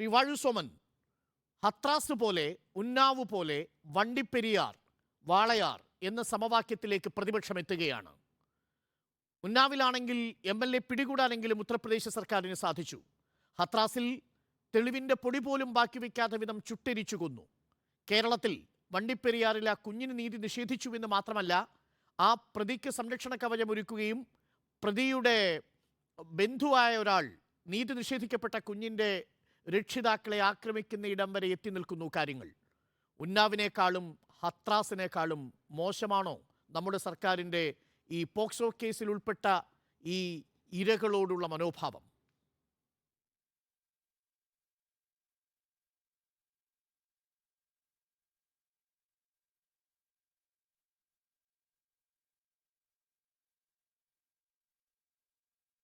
ശ്രീ വാഴുസോമൻ ഹത്രാസ് പോലെ ഉന്നാവ് പോലെ വണ്ടിപ്പെരിയാർ വാളയാർ എന്ന സമവാക്യത്തിലേക്ക് പ്രതിപക്ഷം എത്തുകയാണ്. ഉന്നാവിലാണെങ്കിൽ എം എൽ എ പിടികൂടാനെങ്കിലും ഉത്തർപ്രദേശ് സർക്കാരിന് സാധിച്ചു. ഹത്രാസിൽ തെളിവിന്റെ പൊടി പോലും ബാക്കി വയ്ക്കാത്ത വിധം ചുട്ടരിച്ചു കൊന്നു. കേരളത്തിൽ വണ്ടിപ്പെരിയാറിൽ ആ കുഞ്ഞിന് നീതി നിഷേധിച്ചുവെന്ന് മാത്രമല്ല ആ പ്രതിക്ക് സംരക്ഷണ കവചമൊരുക്കുകയും പ്രതിയുടെ ബന്ധുവായ ഒരാൾ നീതി നിഷേധിക്കപ്പെട്ട കുഞ്ഞിന്റെ രക്ഷിതാക്കളെ ആക്രമിക്കുന്ന ഇടം വരെ എത്തി നിൽക്കുന്നു കാര്യങ്ങൾ. ഉന്നാവിനേക്കാളും ഹത്രാസിനേക്കാളും മോശമാണോ നമ്മുടെ സർക്കാരിന്റെ ഈ പോക്സോ കേസിൽ ഉൾപ്പെട്ട ഈ ഇരകളോടുള്ള മനോഭാവം?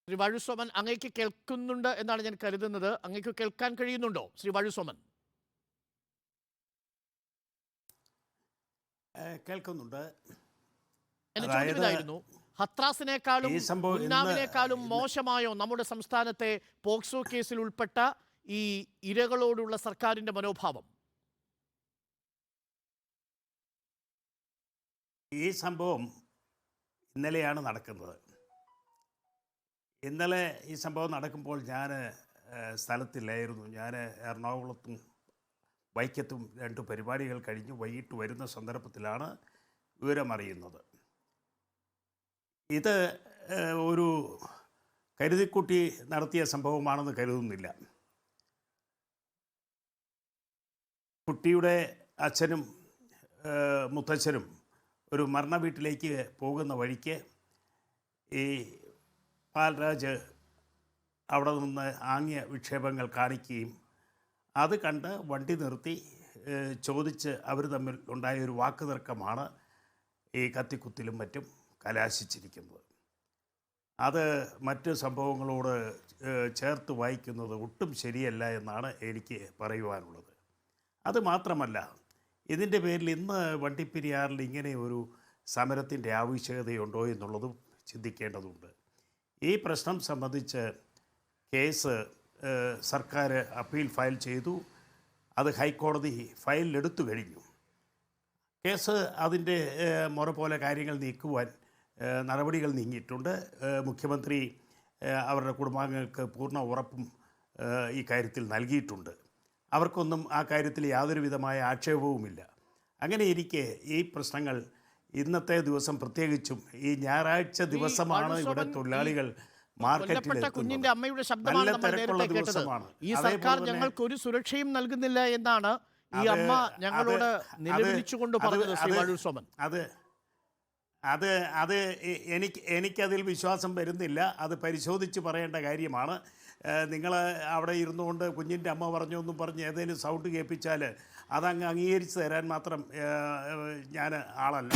ശ്രീ വഴുസോമൻ അങ്ങേക്ക് കേൾക്കുന്നുണ്ട് എന്നാണ് ഞാൻ കരുതുന്നത്. അങ്ങേക്ക് കേൾക്കാൻ കഴിയുന്നുണ്ടോ? ശ്രീ വഴുസോമൻ സോമൻ കേൾക്കുന്നുണ്ട്. എന്റെ അതായത് ചോദ്യം ഇതായിരുന്നു ഹത്രാസിനേക്കാളും ഉന്നാവിനേക്കാളും മോശമായോ നമ്മുടെ സംസ്ഥാനത്തെ പോക്സോ കേസിൽ ഉൾപ്പെട്ട ഈ ഇരകളോടുള്ള സർക്കാരിന്റെ മനോഭാവം? ഈ സംഭവം ഇന്നലെയാണ് നടക്കുന്നത്. ഇന്നലെ ഈ സംഭവം നടക്കുമ്പോൾ ഞാൻ സ്ഥലത്തില്ലായിരുന്നു. ഞാൻ എറണാകുളത്തും വൈക്കത്തും രണ്ട് പരിപാടികൾ കഴിഞ്ഞ് വൈകിട്ട് വരുന്ന സന്ദർഭത്തിലാണ് വിവരമറിയുന്നത്. ഇത് ഒരു കരുതിക്കുട്ടി നടത്തിയ സംഭവമാണെന്ന് കരുതുന്നില്ല. കുട്ടിയുടെ അച്ഛനും മുത്തച്ഛനും ഒരു മരണ വീട്ടിലേക്ക് പോകുന്ന വഴിക്ക് ഈ പാൽരാജ് അവിടെ നിന്ന് ആംഗ്യ വിക്ഷേപങ്ങൾ കാണിക്കുകയും അത് കണ്ട് വണ്ടി നിർത്തി ചോദിച്ച് അവർ തമ്മിൽ ഉണ്ടായ ഒരു വാക്ക് തർക്കമാണ് ഈ കത്തിക്കുത്തിലും മറ്റും കലാശിച്ചിരിക്കുന്നത്. അത് മറ്റ് സംഭവങ്ങളോട് ചേർത്ത് വായിക്കുന്നത് ഒട്ടും ശരിയല്ല എന്നാണ് എനിക്ക് പറയുവാനുള്ളത്. അത് മാത്രമല്ല ഇതിന്റെ പേരിൽ ഇന്ന് വണ്ടിപ്പെരിയാറിൽ ഇങ്ങനെ ഒരു സമരത്തിന്റെ ആവശ്യകതയുണ്ടോ എന്നുള്ളതും ചിന്തിക്കേണ്ടതുണ്ട്. ഈ പ്രശ്നം സംബന്ധിച്ച് കേസ് സർക്കാർ അപ്പീൽ ഫയൽ ചെയ്തു. അത് ഹൈക്കോടതി ഫയലിലെടുത്തു കഴിഞ്ഞു. കേസ് അതിന്റെ മുറ പോലെ കാര്യങ്ങൾ നീക്കുവാൻ നടപടികൾ നീങ്ങിയിട്ടുണ്ട്. മുഖ്യമന്ത്രി അവരുടെ കുടുംബാംഗങ്ങൾക്ക് പൂർണ ഉറപ്പും ഈ കാര്യത്തിൽ നൽകിയിട്ടുണ്ട്. അവർക്കൊന്നും ആ കാര്യത്തിൽ യാതൊരു വിധമായ ആക്ഷേപവുമില്ല. അങ്ങനെ ഇരിക്കെ ഈ പ്രശ്നങ്ങൾ ഇന്നത്തെ ദിവസം പ്രത്യേകിച്ചും ഈ ഞായറാഴ്ച ദിവസമാണ് ഇവിടെ തൊഴിലാളികൾ കൊല്ലപ്പെട്ട കുഞ്ഞിന്റെ അമ്മയുടെ ശബ്ദമാണ് നമ്മൾ നേരത്തെ കേട്ടത്. ഈ സർക്കാർ ഞങ്ങൾക്ക് ഒരു സുരക്ഷയും നൽകുന്നില്ല എന്നാണ് ഈ അമ്മ ഞങ്ങളോട് നിലവിളിച്ചുകൊണ്ട് പറഞ്ഞത് ശ്രീ വാഴുസോമൻ വാഴൂർ സോമൻ. അത് അത് അത് എനിക്ക് എനിക്കതിൽ വിശ്വാസം വരുന്നില്ല. അത് പരിശോധിച്ച് പറയേണ്ട കാര്യമാണ്. നിങ്ങൾ അവിടെ ഇരുന്നുകൊണ്ട് കുഞ്ഞിന്റെ അമ്മ പറഞ്ഞു എന്നും പറഞ്ഞ് ഏതെങ്കിലും സൗണ്ട് കേൾപ്പിച്ചാൽ അതങ്ങ് അംഗീകരിച്ച് തരാൻ മാത്രം ഞാൻ ആളല്ല.